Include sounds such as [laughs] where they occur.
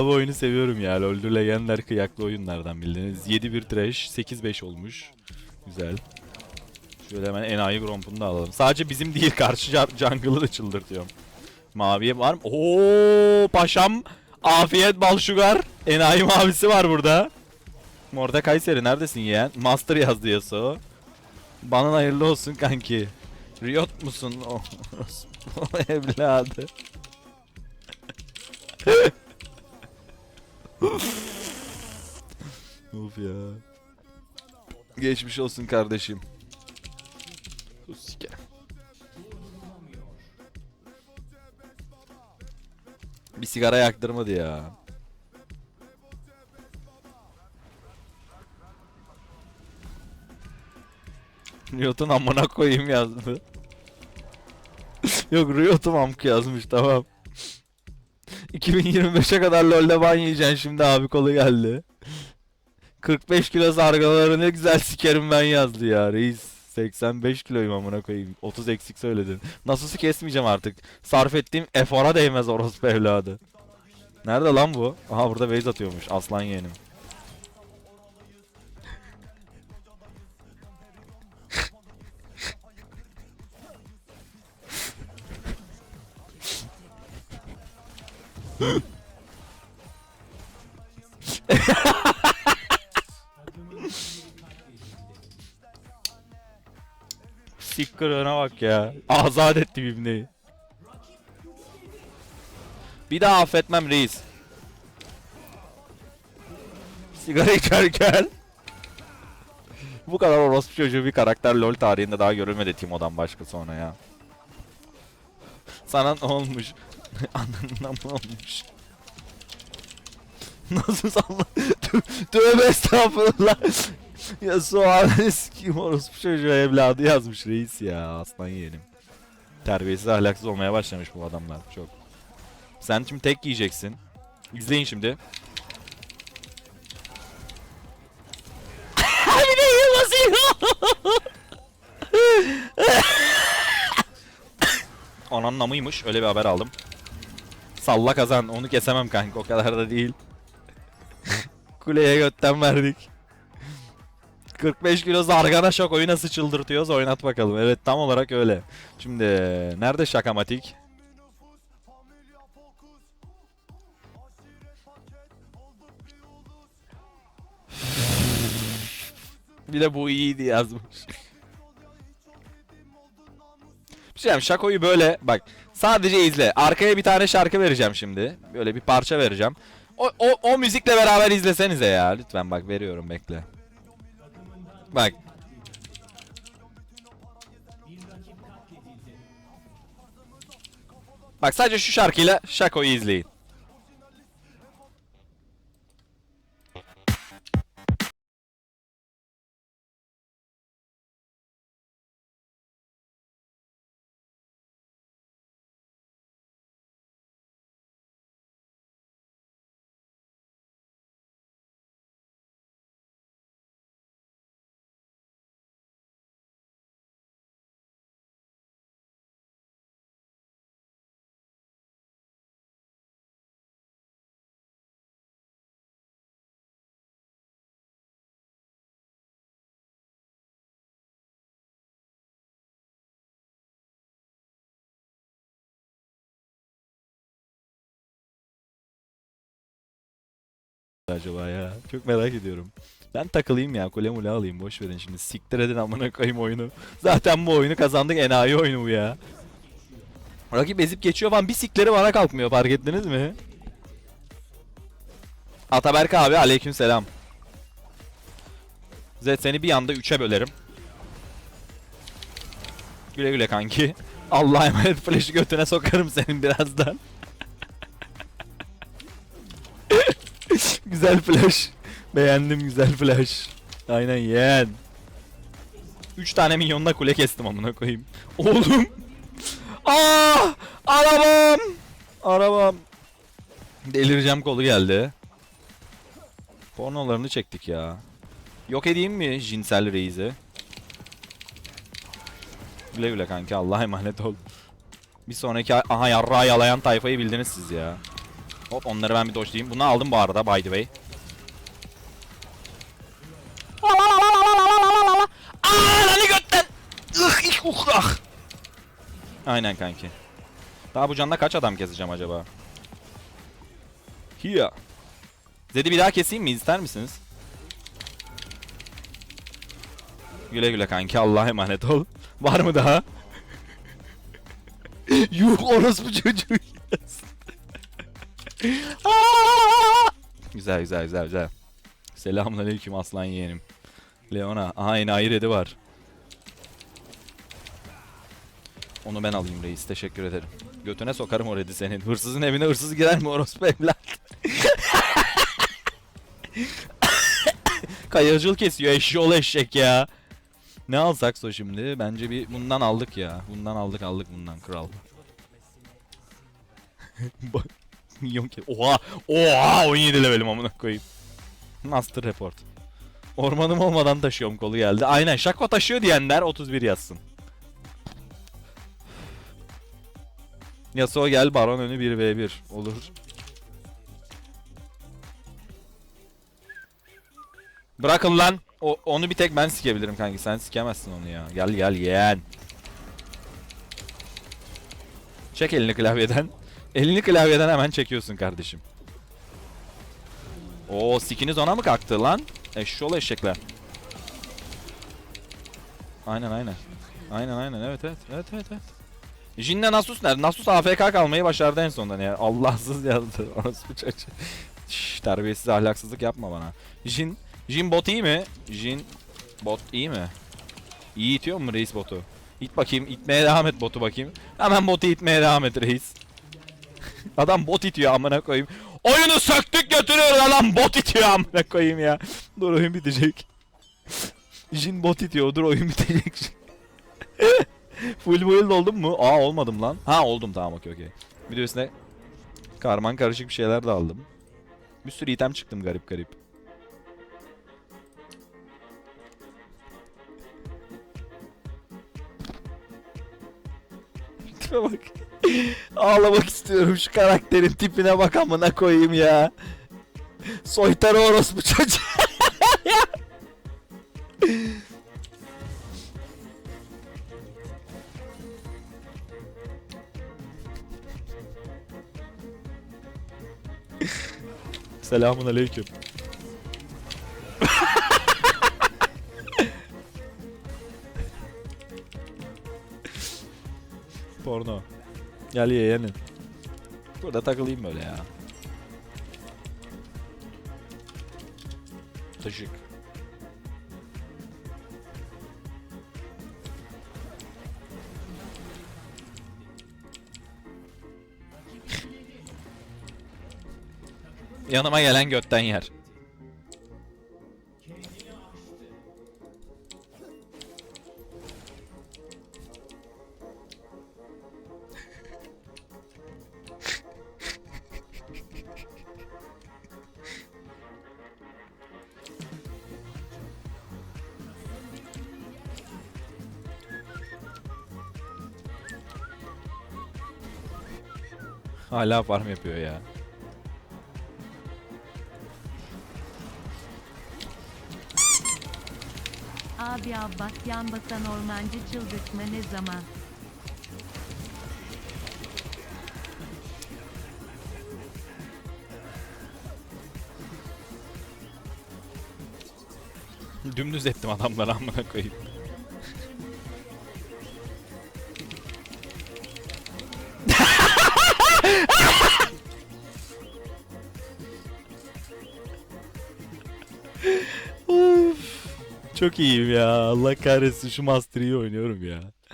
abi oyunu seviyorum ya. LoL'de Legender kıyaklı oyunlardan bildiğiniz. 7-1 trash, 8-5 olmuş. Güzel. Şöyle hemen enayi grompunu da alalım. Sadece bizim değil karşı jungle'ı da çıldırtıyorum. Maviye var mı? Oo paşam. Afiyet bal sugar. Enayi mavisi var burada. Morda Kayseri neredesin yeğen? Master yazdı Yasuo. Bana hayırlı olsun kanki. Riot musun? [laughs] Evladı. [laughs] of ya. Geçmiş olsun kardeşim. Sike. Bir sigara yaktırmadı ya. Riot'un amına koyayım yazdı. Yok Riot'um amk yazmış tamam. 2025'e kadar LoL'de ban yiyeceksin şimdi abi kolu geldi. 45 kilo sargıları ne güzel sikerim ben yazdı ya reis. 85 kiloyum amına koyayım. 30 eksik söyledin. Nasılsı kesmeyeceğim artık. Sarf ettiğim efora değmez orospu evladı. Nerede lan bu? Aha burada base atıyormuş aslan yeğenim. Sikker [laughs] öne bak ya. Azat etti ibneyi. Bir daha affetmem reis. Sigara içerken. Bu kadar orospu çocuğu bir karakter LoL tarihinde daha görülmedi Timo'dan başka sonra ya. Sana ne olmuş? [laughs] Anında mı olmuş? Nasıl salla? Tö- Tövbe estağfurullah. [laughs] ya Suarez [laughs] kim orospu çocuğu evladı yazmış reis ya aslan yeğenim. Terbiyesiz ahlaksız olmaya başlamış bu adamlar çok. Sen şimdi tek yiyeceksin. İzleyin şimdi. [laughs] Bir de yılmasıyor. Ananın namıymış. Öyle bir haber aldım. Salla kazan. Onu kesemem kanka. O kadar da değil. Kuleye götten verdik. 45 kilo zargana şok oyuna sıçıldırtıyoruz. Oynat bakalım. Evet tam olarak öyle. Şimdi nerede şakamatik? [laughs] Bir de bu iyiydi yazmış. Bir şey Şako'yu böyle bak sadece izle. Arkaya bir tane şarkı vereceğim şimdi. Böyle bir parça vereceğim. O, o, o müzikle beraber izlesenize ya. Lütfen bak veriyorum bekle. Bak. Bak sadece şu şarkıyla Şako'yu izleyin. Acaba ya? Çok merak ediyorum. Ben takılayım ya kule mule alayım boş verin şimdi siktir edin amına koyayım oyunu. [laughs] Zaten bu oyunu kazandık enayi oyunu bu ya. Rakip ezip geçiyor falan bir sikleri bana kalkmıyor fark ettiniz mi? Ataberk abi aleyküm selam. Zed seni bir anda 3'e bölerim. Güle güle kanki. Allah'a emanet flash'ı götüne sokarım senin birazdan. Güzel flash. Beğendim güzel flash. Aynen yeğen. 3 tane minyonla kule kestim amına koyayım. [laughs] Oğlum. Aa! Arabam! Arabam. Delireceğim kolu geldi. Pornolarını çektik ya. Yok edeyim mi Jinsel Reis'i? Güle güle kanki Allah'a emanet ol. Bir sonraki aha yarrağı yalayan tayfayı bildiniz siz ya. Hop onları ben bir dodge'layayım. Bunu aldım bu arada by the way. Lan götten. Ih, ih, uh, ah. Aynen kanki. Daha bu canda kaç adam keseceğim acaba? Here. Zed'i bir daha keseyim mi? İster misiniz? Güle güle kanki. Allah'a emanet ol. [laughs] Var mı daha? [laughs] Yuh orospu çocuğu. [laughs] Güzel güzel güzel güzel. Selamünaleyküm aslan yeğenim. Leona. Aha enayi redi var. Onu ben alayım reis. Teşekkür ederim. Götüne sokarım o redi senin. Hırsızın evine hırsız girer mi orospu evlat? [laughs] Kayacıl kesiyor eşyol eşek ya. Ne alsak so şimdi? Bence bir bundan aldık ya. Bundan aldık aldık bundan kral. [laughs] Bak milyon ke Oha! Oha! 17 levelim amına koyayım. Master report. Ormanım olmadan taşıyorum kolu geldi. Aynen Şako taşıyor diyenler 31 yazsın. Yasuo gel baron önü 1v1 olur. Bırakın lan. O, onu bir tek ben sikebilirim kanki. Sen sikemezsin onu ya. Gel gel yeğen. Çek elini klavyeden. Elini klavyeden hemen çekiyorsun kardeşim. Oo sikiniz ona mı kalktı lan? Eşşoğlu eşekler. Aynen aynen. Aynen aynen evet evet evet evet evet. Jin'le Nasus nerede? Nasus AFK kalmayı başardı en sonunda ya. Allahsız yazdı. [laughs] Orospu. Şşş terbiyesiz ahlaksızlık yapma bana. Jin, Jin bot iyi mi? Jin bot iyi mi? İyi itiyor mu reis botu? İt bakayım, itmeye devam et botu bakayım. Hemen botu itmeye devam et reis. Adam bot itiyor amına koyayım. Oyunu söktük götürüyoruz adam bot itiyor amına koyayım ya. Dur oyun bitecek. Jin bot itiyor dur oyun [laughs] bitecek. Full build oldum mu? Aa olmadım lan. Ha oldum tamam okey okey. Bir karman karışık bir şeyler de aldım. Bir sürü item çıktım garip garip. [laughs] Tipe bak. Ağlamak istiyorum şu karakterin tipine bak amına koyayım ya. Soytarı orospu çocuğu. Selamun aleyküm. Porno. Gel yeğenim. Burada takılayım böyle ya. Taşık. Yanıma gelen götten yer. Hala farm yapıyor ya. Abi Abbas yan basan ormancı çıldırtma ne zaman? Dümdüz ettim adamları amına koyayım. Çok iyiyim ya. Allah kahretsin şu Master Yi oynuyorum ya.